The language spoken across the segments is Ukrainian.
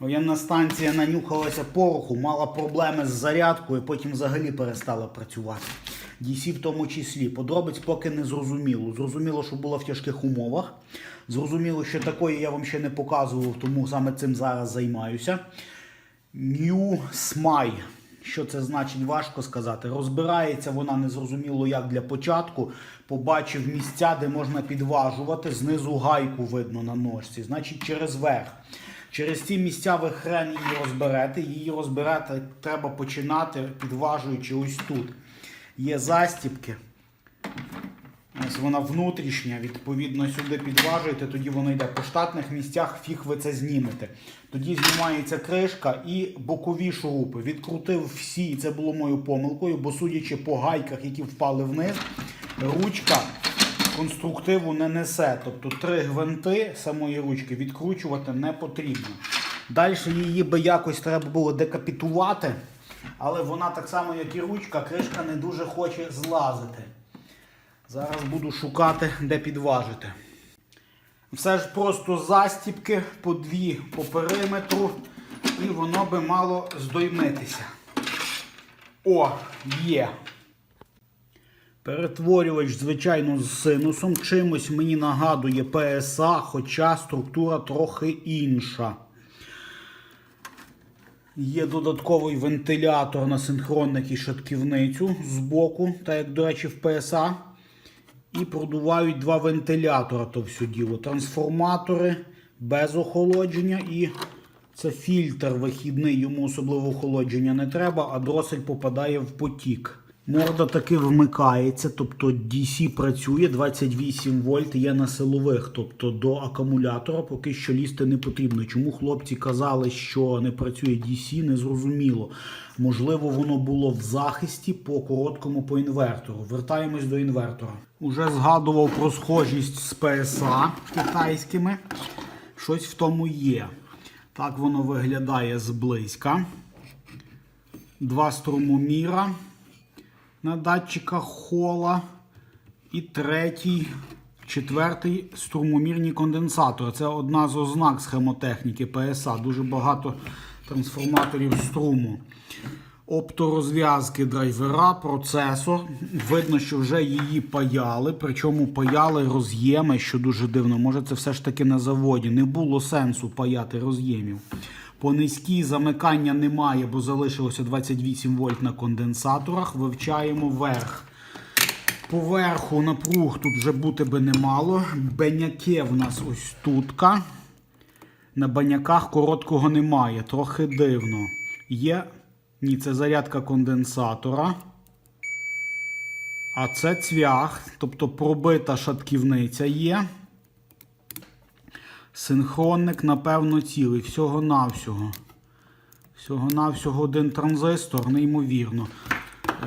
Воєнна станція нанюхалася пороху, мала проблеми з зарядкою, потім взагалі перестала працювати. DC в тому числі. Подробиць поки не зрозуміло. Зрозуміло, що була в тяжких умовах. Зрозуміло, що такої я вам ще не показував, тому саме цим зараз займаюся. New Smile. Що це значить, важко сказати. Розбирається вона незрозуміло як для початку. Побачив місця, де можна підважувати. Знизу гайку видно на ножці, значить через верх. Через ці місця ви хрен її розберете. Її розбирати треба починати, підважуючи ось тут. Є застіпки. Ось вона внутрішня, відповідно, сюди підважуєте, тоді воно йде по штатних місцях, фіг ви це знімете. Тоді знімається кришка і бокові шурупи. Відкрутив всі, і це було моєю помилкою, бо судячи по гайках, які впали вниз, ручка конструктиву не несе. Тобто три гвинти самої ручки відкручувати не потрібно. Далі її би якось треба було декапітувати, але вона так само, як і ручка, кришка не дуже хоче злазити. Зараз буду шукати, де підважити. Все ж просто застіпки по дві по периметру, і воно би мало здоймитися. О, є. Перетворювач, звичайно, з синусом. Чимось мені нагадує PSA, хоча структура трохи інша. Є додатковий вентилятор на синхронник і шатківницю з боку, так як, до речі, в PSA. І продувають два вентилятора то все діло. Трансформатори без охолодження і це фільтр вихідний, йому особливо охолодження не треба, а дросель попадає в потік. Морда таки вмикається, тобто DC працює 28 вольт є на силових, тобто до акумулятора поки що лізти не потрібно. Чому хлопці казали, що не працює DC, не зрозуміло. Можливо, воно було в захисті по короткому по інвертору. Вертаємось до інвертора. Уже згадував про схожість з PSA китайськими. Щось в тому є. Так воно виглядає зблизька. Два струмоміра на датчиках хола. І третій, четвертий струмомірні конденсатори. Це одна з ознак схемотехніки PSA. Дуже багато трансформаторів струму. Опторозв'язки драйвера, процесор. Видно, що вже її паяли, причому паяли роз'єми, що дуже дивно. Може, це все ж таки на заводі. Не було сенсу паяти роз'ємів. По низькій замикання немає, бо залишилося 28 вольт на конденсаторах. Вивчаємо верх. Поверху напруг тут вже бути би немало. Беняке в нас ось тутка. На баняках короткого немає, трохи дивно. Є. Ні, це зарядка конденсатора. А це цвях, тобто пробита шатківниця є. Синхронник, напевно, цілий. Всього-навсього. Всього-навсього один транзистор, неймовірно.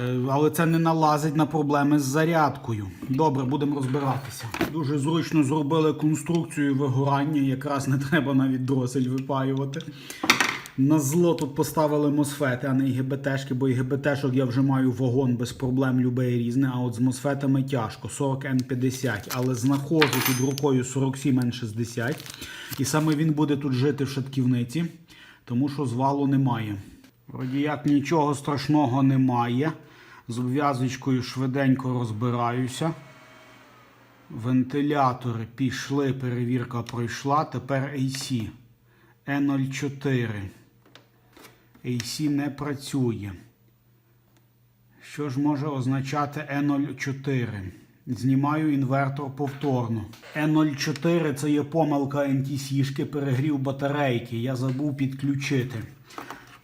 Е, Але це не налазить на проблеми з зарядкою. Добре, будемо розбиратися. Дуже зручно зробили конструкцію вигорання, якраз не треба навіть дросель випаювати. На зло тут поставили мосфети, а не ІГБТшки, бо ІГБТшок я вже маю вагон без проблем, любе різне. А от з мосфетами тяжко. 40N50, але знаходжу під рукою 47N60. І саме він буде тут жити в шатківниці, тому що звалу немає. Вроді як нічого страшного немає. З обв'язочкою швиденько розбираюся. Вентилятори пішли, перевірка пройшла. Тепер AC. E04. AC не працює. Що ж може означати E04? Знімаю інвертор повторно. E04 це є помилка NTC-шки, перегрів батарейки. Я забув підключити.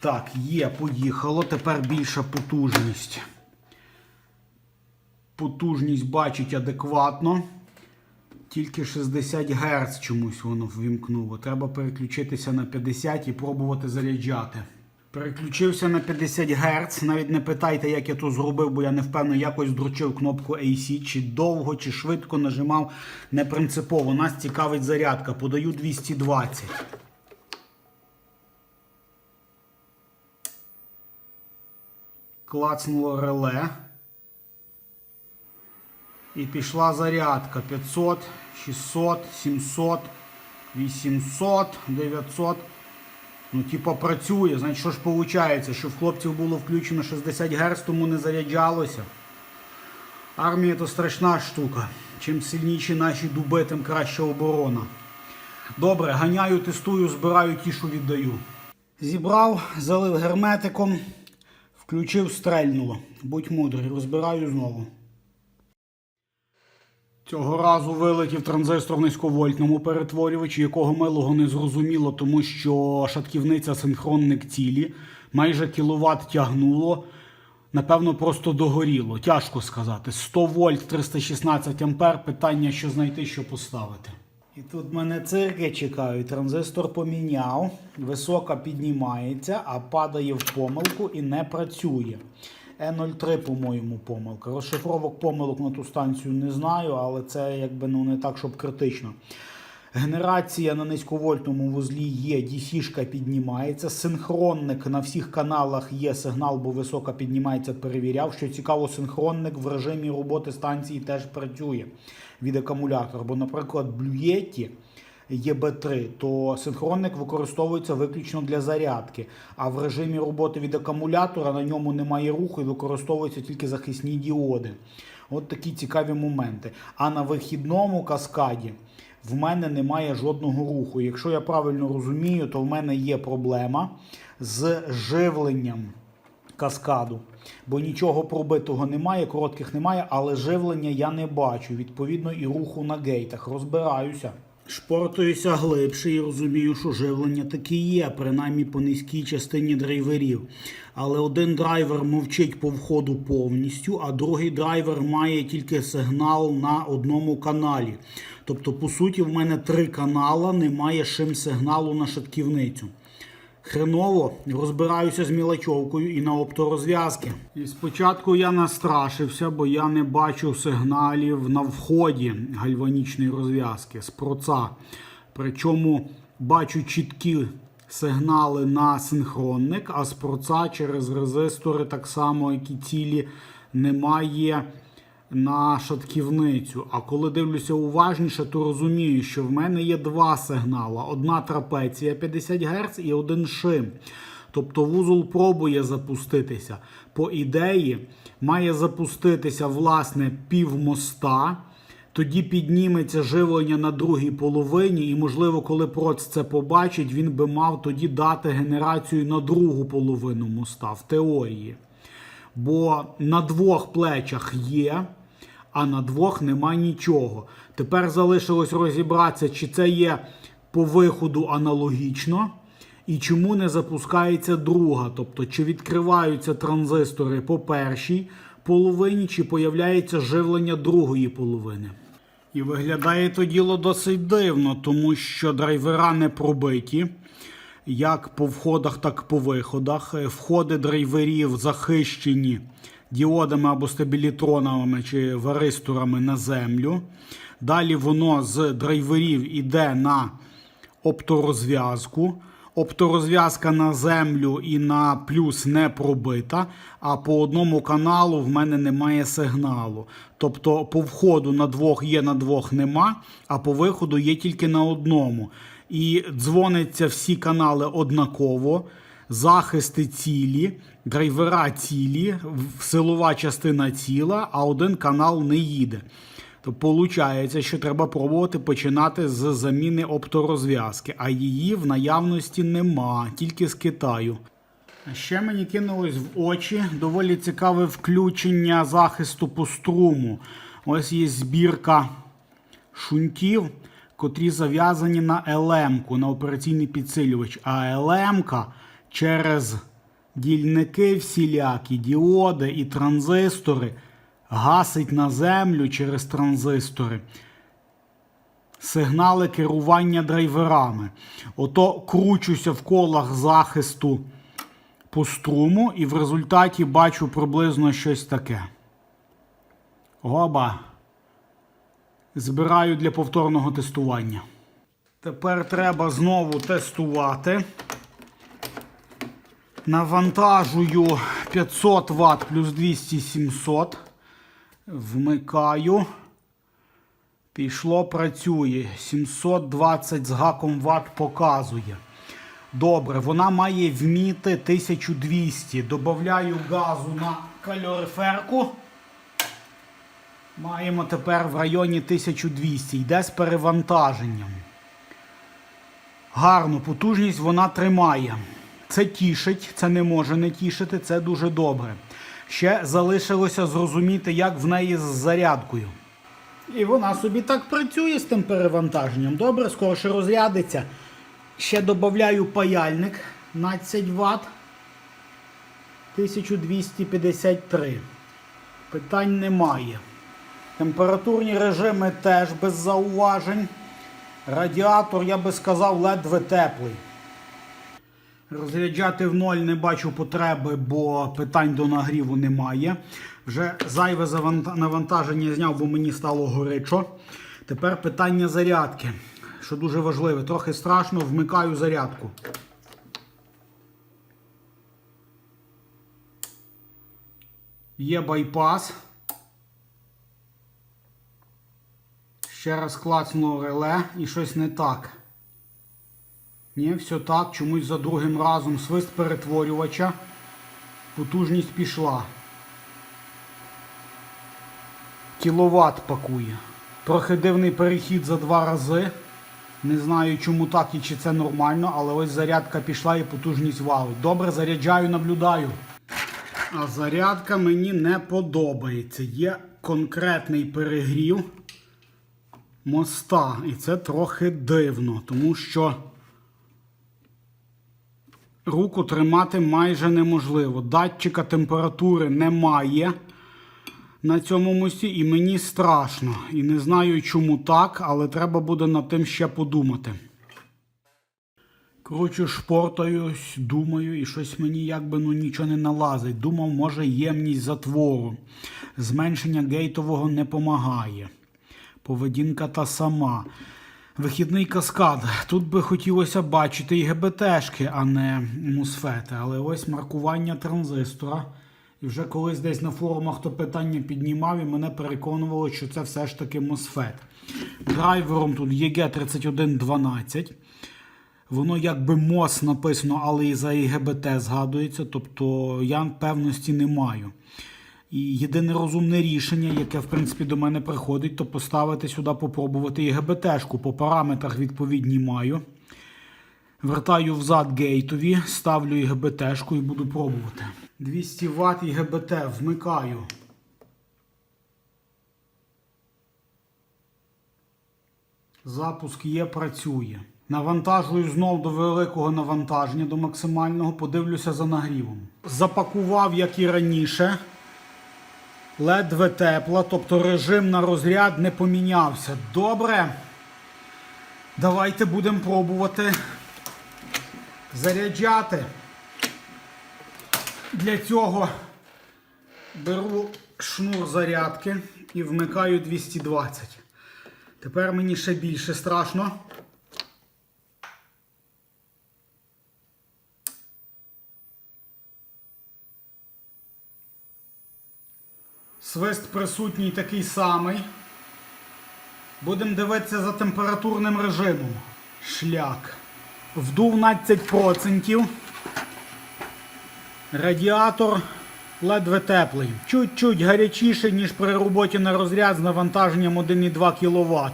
Так, є, поїхало. Тепер більша потужність. Потужність бачить адекватно. Тільки 60 Гц чомусь воно ввімкнуло. Треба переключитися на 50 і пробувати заряджати. Переключився на 50 Гц. Навіть не питайте, як я то зробив, бо я не впевнений, якось дручив кнопку AC, чи довго, чи швидко нажимав. Не принципово. Нас цікавить зарядка. Подаю 220. Клацнуло реле. І пішла зарядка 500, 600, 700, 800, 900. Ну, типа працює, значить, що ж виходить, що в хлопців було включено 60 Гц, тому не заряджалося. Армія то страшна штука. Чим сильніші наші дуби, тим краща оборона. Добре, ганяю, тестую, збираю ті, що віддаю. Зібрав, залив герметиком, включив, стрельнуло. Будь мудрий, розбираю знову. Цього разу вилетів транзистор в низьковольтному перетворювачі, якого милого не зрозуміло, тому що шатківниця синхронник цілі, майже кіловат тягнуло. Напевно, просто догоріло. Тяжко сказати. 100 вольт 316 ампер. Питання, що знайти, що поставити. І тут мене цирки чекають. Транзистор поміняв, висока піднімається, а падає в помилку і не працює. Е03, по-моєму, помилка. Розшифровок помилок на ту станцію не знаю, але це якби ну не так, щоб критично. Генерація на низьковольтному вузлі є, DC-шка піднімається. Синхронник на всіх каналах є сигнал, бо висока піднімається, перевіряв. Що цікаво, синхронник в режимі роботи станції теж працює від акумулятора. Бо, наприклад, Blue ЄБ3, то синхронник використовується виключно для зарядки. А в режимі роботи від акумулятора на ньому немає руху і використовуються тільки захисні діоди. От такі цікаві моменти. А на вихідному каскаді в мене немає жодного руху. Якщо я правильно розумію, то в мене є проблема з живленням каскаду. Бо нічого пробитого немає, коротких немає, але живлення я не бачу. Відповідно, і руху на гейтах. Розбираюся. Шпортуюся глибше і розумію, що живлення таки є, принаймні по низькій частині драйверів. Але один драйвер мовчить по входу повністю, а другий драйвер має тільки сигнал на одному каналі. Тобто, по суті, в мене три канала, немає шим сигналу на шатківницю. Хреново розбираюся з мілочовкою і на опторозв'язки. І спочатку я настрашився, бо я не бачу сигналів на вході гальванічної розв'язки з проца. Причому бачу чіткі сигнали на синхронник, а з проца через резистори, так само, як і цілі, немає на шатківницю. А коли дивлюся уважніше, то розумію, що в мене є два сигнала: одна трапеція 50 Гц і один шим. Тобто вузол пробує запуститися. По ідеї, має запуститися власне пів моста. Тоді підніметься живлення на другій половині, і, можливо, коли проц це побачить, він би мав тоді дати генерацію на другу половину моста в теорії. Бо на двох плечах є, а на двох нема нічого. Тепер залишилось розібратися, чи це є по виходу аналогічно, і чому не запускається друга. Тобто, чи відкриваються транзистори по першій половині, чи появляється живлення другої половини. І виглядає то діло досить дивно, тому що драйвера не пробиті як по входах, так і по виходах. Е, Входи драйверів захищені діодами або стабілітронами чи варисторами на землю. Далі воно з драйверів іде на опторозв'язку. Опторозв'язка на землю і на плюс не пробита, а по одному каналу в мене немає сигналу. Тобто по входу на двох є, на двох нема, а по виходу є тільки на одному. І дзвониться всі канали однаково, захисти цілі, драйвера цілі, силова частина ціла, а один канал не їде. То виходить, що треба пробувати починати з заміни опторозв'язки, а її в наявності нема, тільки з Китаю. Ще мені кинулось в очі доволі цікаве включення захисту по струму. Ось є збірка шунтів, котрі зав'язані на LM-ку, на операційний підсилювач. А LM-ка через дільники всілякі, діоди і транзистори гасить на землю через транзистори. Сигнали керування драйверами. Ото кручуся в колах захисту по струму, і в результаті бачу приблизно щось таке. Оба. Збираю для повторного тестування. Тепер треба знову тестувати. Навантажую 500 Вт плюс 200 700. Вмикаю. Пішло, працює. 720 з гаком Вт показує. Добре, вона має вміти 1200. Добавляю газу на кальориферку. Маємо тепер в районі 1200. Йде з перевантаженням. Гарну потужність вона тримає. Це тішить, це не може не тішити, це дуже добре. Ще залишилося зрозуміти, як в неї з зарядкою. І вона собі так працює з тим перевантаженням. Добре, скорше розрядиться. Ще додаю паяльник 12 Вт. 1253. Питань немає. Температурні режими теж без зауважень. Радіатор, я би сказав, ледве теплий. Розряджати в ноль не бачу потреби, бо питань до нагріву немає. Вже зайве навантаження зняв, бо мені стало горячо. Тепер питання зарядки, що дуже важливе. Трохи страшно, вмикаю зарядку. Є байпас. Ще раз клацнуло реле і щось не так. Ні, все так, чомусь за другим разом свист перетворювача. Потужність пішла. Кіловат пакує. Трохи дивний перехід за два рази. Не знаю, чому так і чи це нормально, але ось зарядка пішла і потужність валить. Добре, заряджаю, наблюдаю. А зарядка мені не подобається. Є конкретний перегрів моста. І це трохи дивно, тому що руку тримати майже неможливо. Датчика температури немає на цьому мості, і мені страшно. І не знаю, чому так, але треба буде над тим ще подумати. Кручу шпортаюсь, думаю, і щось мені якби ну нічого не налазить. Думав, може ємність затвору. Зменшення гейтового не помагає. Поведінка та сама. Вихідний каскад. Тут би хотілося бачити і ГБТшки, а не мусфети. Але ось маркування транзистора. І вже колись десь на форумах то питання піднімав і мене переконувало, що це все ж таки мосфет. Драйвером тут EG3112. Воно якби МОС написано, але і за ІГБТ згадується, тобто я певності не маю. І єдине розумне рішення, яке в принципі до мене приходить, то поставити сюди, попробувати ІГБТшку. По параметрах відповідні маю. Вертаю взад гейтові, ставлю ІГБТшку і буду пробувати. 200 Вт ІГБТ вмикаю. Запуск є, працює. Навантажую знов до великого навантаження, до максимального, подивлюся за нагрівом. Запакував, як і раніше. Ледве тепла, тобто режим на розряд не помінявся. Добре. Давайте будемо пробувати заряджати. Для цього беру шнур зарядки і вмикаю 220. Тепер мені ще більше страшно. Свист присутній такий самий. Будемо дивитися за температурним режимом. Шлях. Вдув 12%. Радіатор ледве теплий. Чуть-чуть гарячіший, ніж при роботі на розряд з навантаженням 1,2 кВт.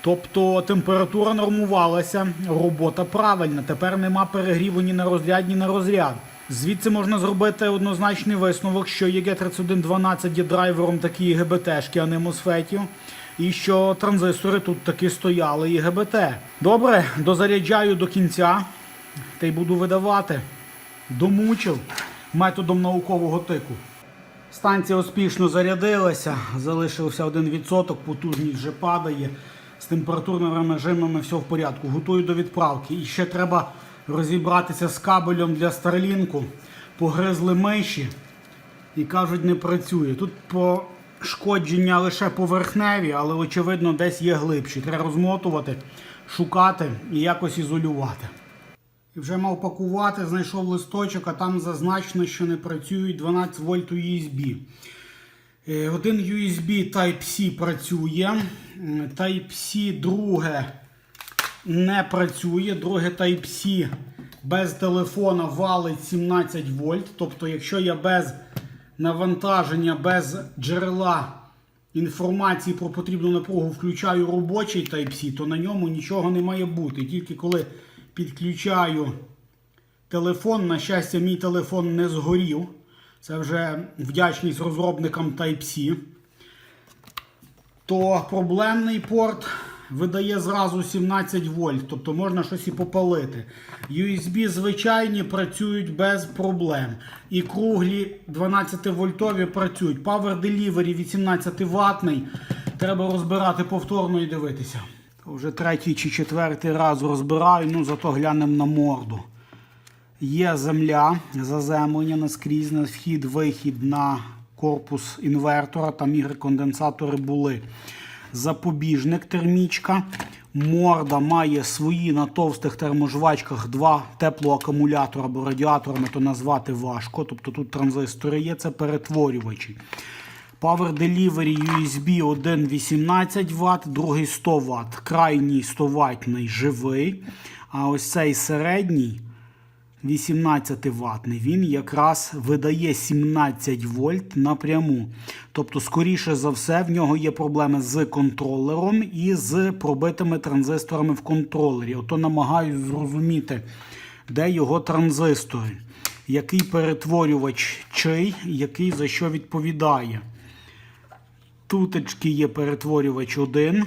Тобто температура нормувалася, робота правильна. Тепер нема перегріву ні на розряд, ні на розряд. Звідси можна зробити однозначний висновок, що EG3112 є драйвером такі ГБТшки, а не мосфетів. І що транзистори тут таки стояли і ГБТ. Добре, дозаряджаю до кінця та й буду видавати. Домучив методом наукового тику. Станція успішно зарядилася, залишився 1%, потужність вже падає. З температурними режимами все в порядку. Готую до відправки. І ще треба розібратися з кабелем для Старлінку. Погризли миші і кажуть, не працює. Тут пошкодження лише поверхневі, але очевидно десь є глибші. Треба розмотувати, шукати і якось ізолювати. І вже мав пакувати, знайшов листочок, а там зазначено, що не працюють 12 вольт USB. Е, Один USB Type-C працює. Type-C друге не працює. Друге Type-C без телефона валить 17 вольт. Тобто, якщо я без навантаження, без джерела інформації про потрібну напругу включаю робочий Type-C, то на ньому нічого не має бути. Тільки коли підключаю телефон, на щастя, мій телефон не згорів. Це вже вдячність розробникам Type-C. То проблемний порт видає зразу 17 вольт, тобто можна щось і попалити. USB звичайні працюють без проблем. І круглі 12 вольтові працюють. Power Delivery 18 ватний. Треба розбирати повторно і дивитися. Вже третій чи четвертий раз розбираю, ну зато глянемо на морду. Є земля, заземлення наскрізь на вхід-вихід на корпус інвертора, там ігреконденсатори були. Запобіжник термічка. Морда має свої на товстих терможвачках два теплоакумулятора або радіаторами, то назвати важко. Тобто тут транзистори є, це перетворювачі. Power Delivery USB один 18 Вт, другий 100 Вт. Крайній 100 ватний живий. А ось цей середній 18 ватний, він якраз видає 17 вольт напряму. Тобто, скоріше за все, в нього є проблеми з контролером і з пробитими транзисторами в контролері. Ото намагаюся зрозуміти, де його транзистори, який перетворювач чий, який за що відповідає. Тутечки є перетворювач 1.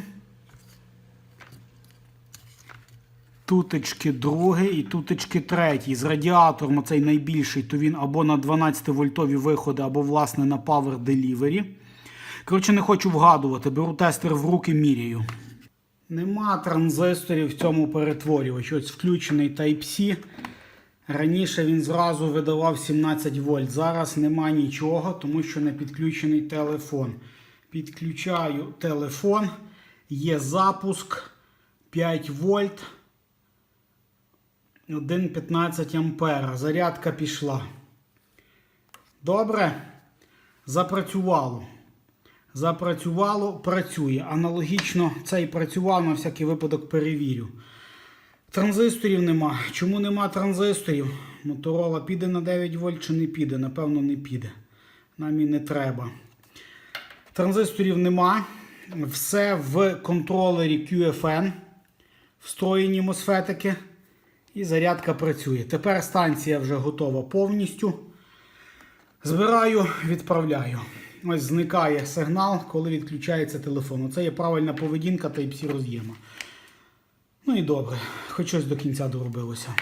Тутечки другий і тутечки третій. З радіатором оцей найбільший, то він або на 12 вольтові виходи, або, власне, на Power Delivery. Коротше, не хочу вгадувати, беру тестер в руки, міряю. Нема транзисторів в цьому перетворювачі. Ось включений Type-C. Раніше він зразу видавав 17 вольт. Зараз нема нічого, тому що не підключений телефон. Підключаю телефон, є запуск 5 вольт. 1,15 ампера. Зарядка пішла. Добре. Запрацювало. Запрацювало, працює. Аналогічно цей працював, на всякий випадок перевірю. Транзисторів нема. Чому нема транзисторів? Моторола піде на 9 вольт чи не піде? Напевно, не піде. Нам і не треба. Транзисторів нема. Все в контролері QFN. Встроєні мосфетики. І зарядка працює. Тепер станція вже готова повністю. Збираю, відправляю. Ось зникає сигнал, коли відключається телефон. Оце є правильна поведінка Type-C роз'єма. Ну і добре, хоч щось до кінця доробилося.